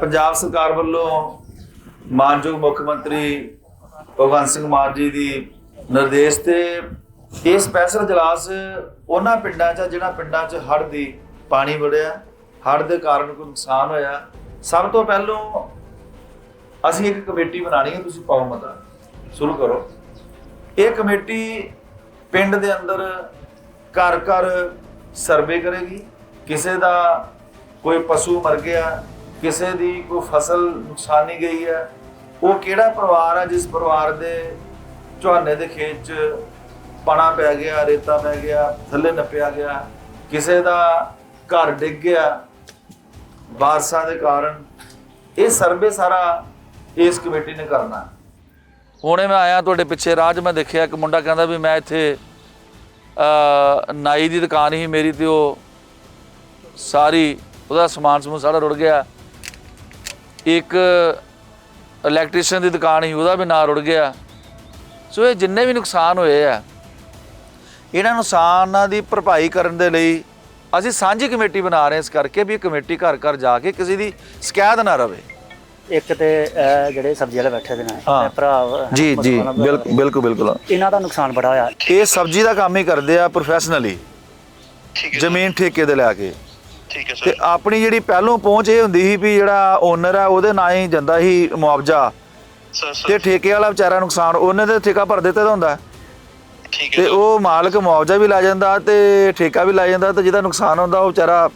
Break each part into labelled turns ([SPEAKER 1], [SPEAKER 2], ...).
[SPEAKER 1] ਪੰਜਾਬ ਸਰਕਾਰ ਵੱਲੋਂ ਮਾਨਯੋਗ ਮੁੱਖ ਮੰਤਰੀ ਭਗਵੰਤ ਸਿੰਘ ਮਾਨ ਜੀ ਦੀ ਨਿਰਦੇਸ਼ ਤੇ ਇਹ ਸਪੈਸ਼ਲ ਜਲਾਸ ਉਹਨਾਂ ਪਿੰਡਾਂ 'ਚ ਆ ਜਿਹੜਾ ਪਿੰਡਾਂ 'ਚ ਹੜ੍ਹ ਦੀ ਪਾਣੀ ਵੜਿਆ, ਹੜ੍ਹ ਦੇ ਕਾਰਨ ਕੋਈ ਨੁਕਸਾਨ ਹੋਇਆ। ਸਭ ਤੋਂ ਪਹਿਲੋਂ ਅਸੀਂ ਇੱਕ ਕਮੇਟੀ ਬਣਾਣੀ ਹੈ, ਤੁਸੀਂ ਪਾਓ ਮਤਾ। ਸ਼ੁਰੂ ਕਰੋ। ਇਹ ਕਮੇਟੀ ਪਿੰਡ ਦੇ ਅੰਦਰ ਘਰ ਘਰ ਸਰਵੇ ਕਰੇਗੀ। ਕਿਸੇ ਦਾ ਕੋਈ ਪਸ਼ੂ ਮਰ ਗਿਆ ਕਿਸੇ ਦੀ ਕੋਈ ਫਸਲ ਨੁਕਸਾਨੀ ਗਈ ਹੈ, ਉਹ ਕਿਹੜਾ ਪਰਿਵਾਰ ਆ ਜਿਸ ਪਰਿਵਾਰ ਦੇ ਝੋਨੇ ਦੇ ਖੇਤ 'ਚ ਪਾਣਾ ਪੈ ਗਿਆ, ਰੇਤਾ ਪੈ ਗਿਆ, ਥੱਲੇ ਨੱਪਿਆ ਗਿਆ, ਕਿਸੇ ਦਾ ਘਰ ਡਿੱਗ ਗਿਆ ਬਾਰਿਸ਼ਾਂ ਦੇ ਕਾਰਨ? ਇਹ ਸਰਵੇ ਸਾਰਾ ਇਸ ਕਮੇਟੀ ਨੇ ਕਰਨਾ। ਹੁਣੇ ਮੈਂ ਆਇਆ ਤੁਹਾਡੇ ਪਿੱਛੇ ਰਾਜ ਮੈਂ ਦੇਖਿਆ ਇੱਕ ਮੁੰਡਾ ਕਹਿੰਦਾ ਵੀ ਮੈਂ ਇੱਥੇ ਨਾਈ ਦੀ ਦੁਕਾਨ ਹੀ ਮੇਰੀ ਤੇ ਉਹ ਸਾਰੀ, ਉਹਦਾ ਸਮਾਨ ਸਮੂਨ ਸਾਰਾ ਰੁੜ ਗਿਆ। ਇੱਕ ਇਲੈਕਟ੍ਰੀਸ਼ੀਅਨ ਦੀ ਦੁਕਾਨ ਹੀ ਉਹਦਾ ਵੀ ਨਾਂ ਰੁੜ ਗਿਆ। ਸੋ ਇਹ ਜਿੰਨੇ ਵੀ ਨੁਕਸਾਨ ਹੋਏ ਆ ਇਹਨਾਂ ਨੁਕਸਾਨਾਂ ਦੀ ਭਰਪਾਈ ਕਰਨ ਦੇ ਲਈ ਅਸੀਂ ਸਾਂਝੀ ਕਮੇਟੀ ਬਣਾ ਰਹੇ ਹਾਂ ਇਸ ਕਰਕੇ ਵੀ ਇਹ ਕਮੇਟੀ ਘਰ ਘਰ ਜਾ ਕੇ ਕਿਸੇ ਦੀ ਸ਼ਿਕਾਇਤ ਨਾ ਰਵੇ।
[SPEAKER 2] ਇੱਕ ਤੇ ਇਹ ਜਿਹੜੇ ਸਬਜ਼ੀ ਵਾਲੇ ਬੈਠੇ ਦੇ ਨੇ
[SPEAKER 1] ਹਾਂ।
[SPEAKER 2] ਇਹ ਭਰਾ
[SPEAKER 1] ਜੀ ਜੀ
[SPEAKER 2] ਦਾ।
[SPEAKER 1] ਬਿਲਕੁਲ ਬਿਲਕੁਲ ਬਿਲਕੁਲ।
[SPEAKER 2] ਇਹਨਾਂ ਦਾ ਨੁਕਸਾਨ ਬੜਾ ਹੋਇਆ।
[SPEAKER 1] ਇਹ ਸਬਜ਼ੀ ਦਾ ਕੰਮ ਹੀ ਕਰਦੇ ਆ ਪ੍ਰੋਫੈਸ਼ਨਲੀ
[SPEAKER 3] ਠੀਕ ਹੈ
[SPEAKER 1] ਜ਼ਮੀਨ ਠੇਕੇ ਤੇ ਲੈ ਕੇ।
[SPEAKER 3] ਠੀਕ ਹੈ
[SPEAKER 1] ਤੇ
[SPEAKER 3] ਸਰ
[SPEAKER 1] ਆਪਣੀ ਜਿਹੜੀ ਪਹਿਲੋਂ ਪਹੁੰਚ ਇਹ ਹੁੰਦੀ ਸੀ ਵੀ ਜਿਹੜਾ ਓਨਰ ਆ ਉਹਦੇ ਨਾਂ ਹੀ ਜਾਂਦਾ ਸੀ ਮੁਆਵਜ਼ਾ।
[SPEAKER 3] ਸਰ
[SPEAKER 1] ਤੇ ਠੇਕੇ ਵਾਲਾ ਵਿਚਾਰਾ ਨੁਕਸਾਨ ਉਹਨੇ ਤੇ ਠੇਕਾ ਭਰ ਦਿੱਤਾ ਦਾ ਹੁੰਦਾ।
[SPEAKER 3] ਠੀਕ
[SPEAKER 1] ਤੇ
[SPEAKER 3] ਹੈ
[SPEAKER 1] ਉਹ ਮਾਲਕ ਮੁਆਵਜ਼ਾ ਵੀ ਲੈ ਜਾਂਦਾ ਤੇ ਠੇਕਾ ਵੀ ਲੈ ਜਾਂਦਾ ਤੇ ਜਿਹਦਾ ਨੁਕਸਾਨ ਹੁੰਦਾ ਉਹ ਵਿਚਾਰਾ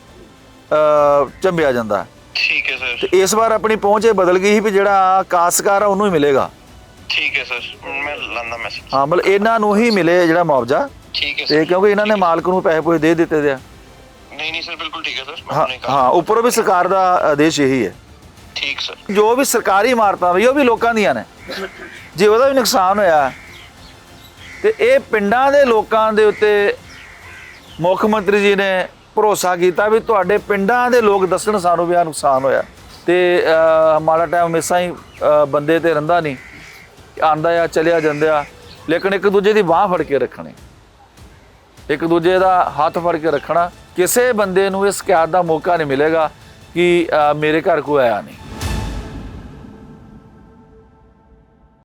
[SPEAKER 1] ਅ ਝੰਬਿਆ ਜਾਂਦਾ।
[SPEAKER 3] ਠੀਕ ਹੈ
[SPEAKER 1] ਤੇ
[SPEAKER 3] ਸਰ
[SPEAKER 1] ਇਸ ਵਾਰ ਆਪਣੀ ਪਹੁੰਚ ਇਹ ਬਦਲ ਗਈ ਸੀ ਵੀ ਜਿਹੜਾ ਕਾਸ਼ਤਕਾਰ ਆ ਉਹਨੂੰ ਹੀ ਮਿਲੇਗਾ।
[SPEAKER 3] ਠੀਕ ਹੈ ਸਰ। ਮੈਂ ਲਾਂਦਾ ਮੈਸੇਜ
[SPEAKER 1] ਹਾਂ ਮਤਲਬ ਇਹਨਾਂ ਨੂੰ ਹੀ ਮਿਲੇ ਜਿਹੜਾ ਮੁਆਵਜ਼ਾ।
[SPEAKER 3] ਠੀਕ ਹੈ
[SPEAKER 1] ਤੇ
[SPEAKER 3] ਸਰ।
[SPEAKER 1] ਕਿਉਂਕਿ ਇਹਨਾਂ ਨੇ ਮਾਲਕ ਨੂੰ ਪੈਸੇ ਪੂਸੇ ਦੇ ਦਿੱਤੇ ਦੇ ਆ।
[SPEAKER 3] ਨਹੀਂ ਨਹੀਂ ਸਰ ਬਿਲਕੁਲ ਠੀਕ ਹੈ ਸਰ ਮੈਂ
[SPEAKER 1] ਹਾਂ
[SPEAKER 3] ਹੁਣੇ ਕਰ
[SPEAKER 1] ਹਾਂ ਉੱਪਰੋਂ ਵੀ ਸਰਕਾਰ ਦਾ ਆਦੇਸ਼ ਇਹੀ ਹੈ।
[SPEAKER 3] ਠੀਕ ਸਰ।
[SPEAKER 1] ਜੋ ਵੀ ਸਰਕਾਰੀ ਇਮਾਰਤਾਂ ਵੀ ਉਹ ਵੀ ਲੋਕਾਂ ਦੀਆਂ ਨੇ। ਜੇ ਉਹਦਾ ਵੀ ਨੁਕਸਾਨ ਹੋਇਆ ਤੇ ਇਹ ਪਿੰਡਾਂ ਦੇ ਲੋਕਾਂ ਦੇ ਉੱਤੇ ਮੁੱਖ ਮੰਤਰੀ ਜੀ ਨੇ ਭਰੋਸਾ ਕੀਤਾ ਵੀ ਤੁਹਾਡੇ ਪਿੰਡਾਂ ਦੇ ਲੋਕ ਦੱਸਣ ਸਾਨੂੰ ਵੀ ਆ ਨੁਕਸਾਨ ਹੋਇਆ। ਤੇ ਅਹ, ਮਾੜਾ ਟਾਈਮ ਹਮੇਸ਼ਾ ਹੀ ਅਹ, ਬੰਦੇ ਤੇ ਰਹਿੰਦਾ ਨਹੀਂ। ਆਂਦਾ ਆ ਚਲਿਆ ਜਾਂਦਾ ਲੇਕਿਨ ਇੱਕ ਦੂਜੇ ਦੀ ਬਾਹ ਫੜ ਕੇ ਰੱਖਣੀ। ਇੱਕ ਦੂਜੇ ਦਾ ਹੱਥ ਫੜ ਕੇ ਰੱਖਣਾ, ਕਿਸੇ ਬੰਦੇ ਨੂੰ ਇਸ ਸ਼ਿਕਾਇਤ ਦਾ ਮੌਕਾ ਨਹੀਂ ਮਿਲੇਗਾ ਕਿ ਮੇਰੇ ਘਰ ਕੋਈ ਆਇਆ ਨਹੀਂ।